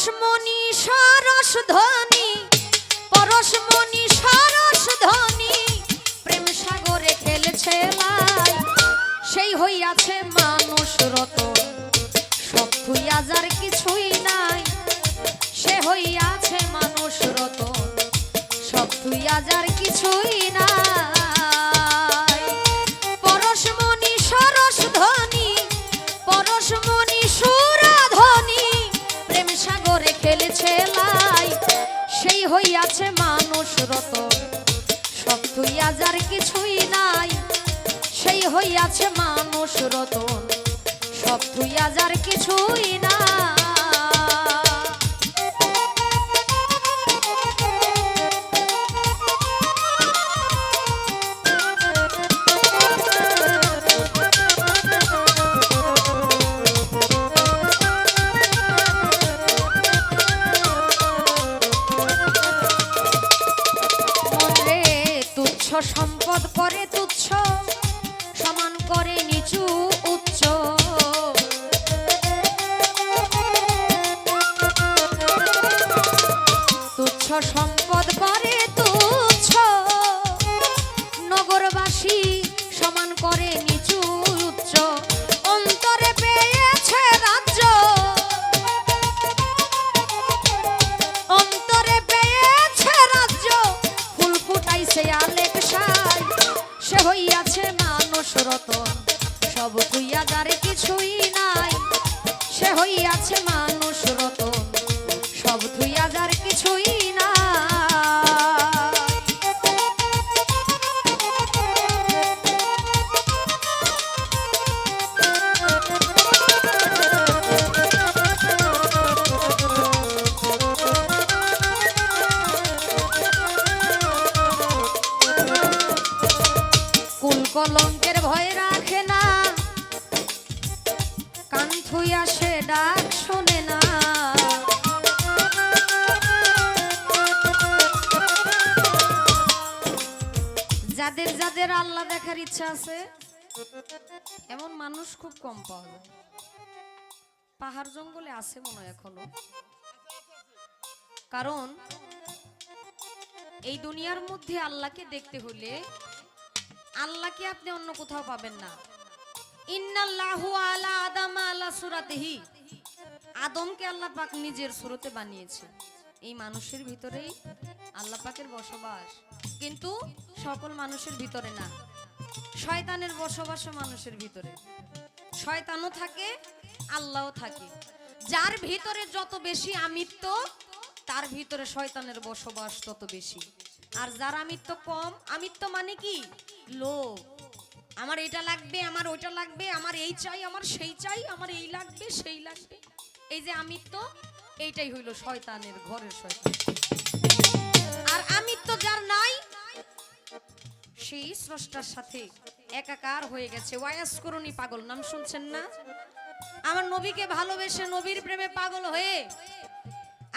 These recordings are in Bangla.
পরশমণি সরস ধ্বনি পরশমণি সরস ধ্বনি প্রেম সাগরে খেলেছে লাই সেই হইয়াছে মানুষ রত, সব তুই আজার কিছুই নাই। সে হইয়াছে মানুষ রত, সব তুই আজার কিছুই হইয়াছে মানুষ রত। সব তুই আজার কিছুই নাই, সেই হইয়াছে মানুষ রতন সব তুই আজার কিছুই না সম্পদ করে রতন সব তুইয়া থুইয়া সে ডাক শোনে না। যাদের যাদের আল্লাহ দেখার ইচ্ছা আছে, এমন মানুষ খুব কম পাওয়া যায়। পাহাড় জঙ্গলে আছে মনে হয় এখনও। কারণ, এই দুনিয়ার মধ্যে আল্লাহকে দেখতে হলে আল্লাহকে আপনি অন্য কোথাও পাবেন না। ইন্নাল্লাহু আলা আদম আলা সুরাতিহি। আদমকে আল্লাহ পাক নিজের সুরতে বানিয়েছে। এই মানুষের ভিতরেই আল্লাহ পাকের বসবাস। কিন্তু সকল মানুষের ভিতরে না। শয়তানের বসবাসও মানুষের ভিতরে। শয়তানও থাকে, আল্লাহও থাকে। যার ভিতরে যত বেশি আমিত্ব তার ভিতরে শয়তানের বসবাস তত বেশি। আর যার আমিত্ব কম আমিত্ব মানে কি? লোভ। আমার এটা লাগবে, আমার ওইটা লাগবে, আমার এই চাই, আমার সেই চাই, আমার এই লাগবে, সেই লাগবে। এই যে আমি তো, এইটাই হইল শয়তানের ঘরের শয়তান। আর আমি তো যার নাই, সেই স্রষ্টার সাথে একাকার হয়ে গেছে। ওয়াস করুনি পাগল, নাম শুনছেন না? আমার নবীকে ভালোবেসে নবীর প্রেমে পাগল হয়ে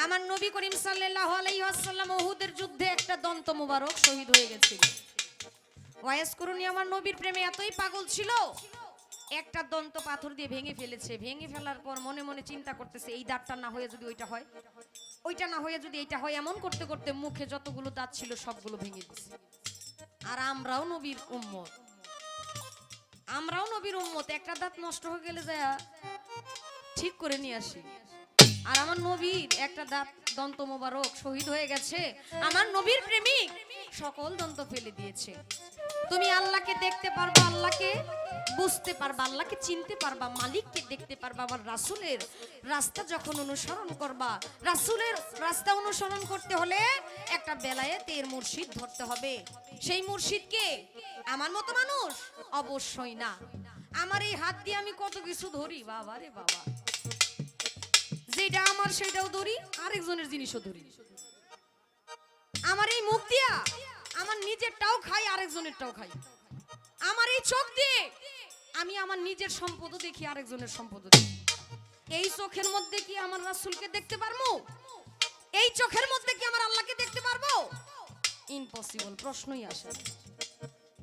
আমার নবী করিম সাল্লাল্লাহু আলাইহি ওয়াসাল্লাম উহুদের যুদ্ধে একটা দন্ত মোবারক শহীদ হয়ে গেছিল। করুনি আমার নবীর প্রেমে এতই পাগল ছিল। একটা দন্ত পাথর দিয়ে ভেঙে ফেলেছে। ভেঙে ফেলার পর মনে মনে চিন্তা করতেছে, এই দাঁতটা না হয়ে যদি ওইটা হয়, ওইটা না হয়ে যদি এইটা হয়, এমন করতে করতে মুখে যতগুলো দাঁত ছিল সবগুলো ভেঙে দিছে। আর আমরাও নবীর উম্মত। আমরাও নবীর উম্মত, একটা দাঁত নষ্ট হয়ে গেলে যায় ঠিক করে নিয়ে আসি। আর আমার নবীর একটা দাঁত দন্ত মোবারক শহীদ হয়ে গেছে। আমার নবীর প্রেমিক সকল দন্ত ফেলে দিয়েছে। তুমি আল্লাহকে দেখতে পারবা, আল্লাহকে বুঝতে পারবা, আল্লাহকে চিনতে পারবা, মালিককে দেখতে পারবা, আবার রাসূলের রাস্তা যখন অনুসরণ করবা, রাসূলের রাস্তা অনুসরণ করতে হলে একটা বেলায়েতের মুর্শিদ ধরতে হবে। সেই মুর্শিদকে আমার মতো মানুষ? অবশ্যই না। আমার এই হাত দিয়ে আমি কত কিছু ধরি, বাবা রে বাবা। যেটা আমার, সেটাও ধরি, আরেকজনের জিনিসও ধরি। আমার এই মুখ দিয়া আমার নিজেরটাও খাই, আরেকজনেরটাও খাই। আমার এই চোখ দিয়ে আমি আমার নিজের সম্পদও দেখি, আরেকজনের সম্পদও দেখি। এই চোখের মধ্যে কি আমার রাসুলকে দেখতে পারব? এই চোখের মধ্যে কি আমার আল্লাহকে দেখতে পারব? ইম্পসিবল প্রশ্নই আসে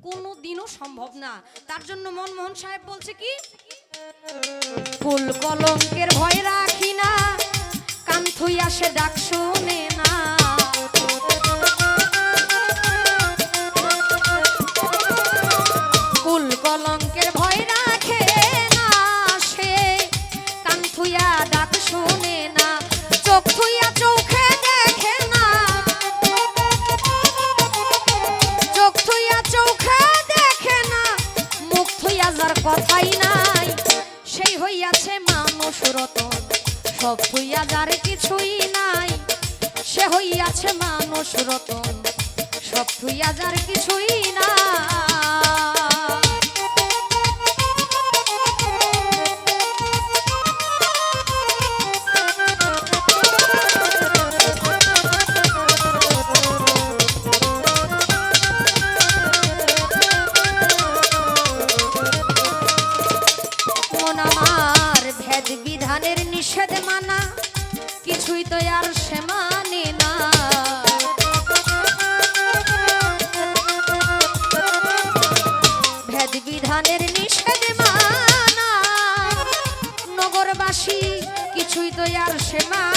কোনো দিনও সম্ভব না। তার জন্য মনমোহন সাহেব বলছে কি? ফুল কলঙ্কের ভয় রাখি না কান্থুই আসে ডাক শোনে না। বলার কথাই নাই। সেই হইয়াছে মানুষ রতন, সব হইয়া যার কিছুই নাই। সে হইয়াছে মানুষ রতন, সব হইয়া যার কিছুই নাই। কিছুই তো আর সে মানে না। ভেদ বিধানের নিষেধ মানা। নগরবাসী কিছুই তো আর সে না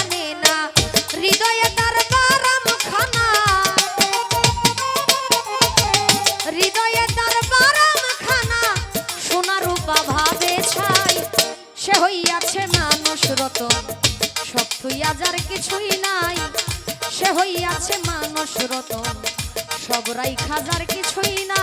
আছে মানুষ রত সবরাই খাজার কিছুই না।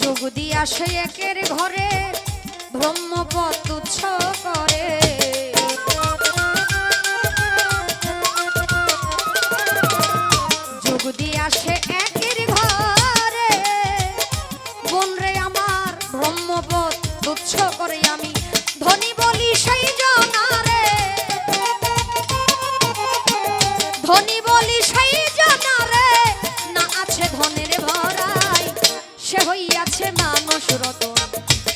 যোগ সে একের ঘরে ব্রহ্মপদ তুচ্ছ করে। মানুষ রতন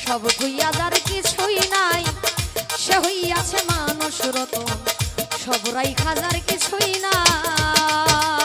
সব হইয়া যার কিছুই নাই, সে হইয়াছে মানুষ রতন সব রাইখা যার কিছুই নাই।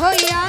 হইয়া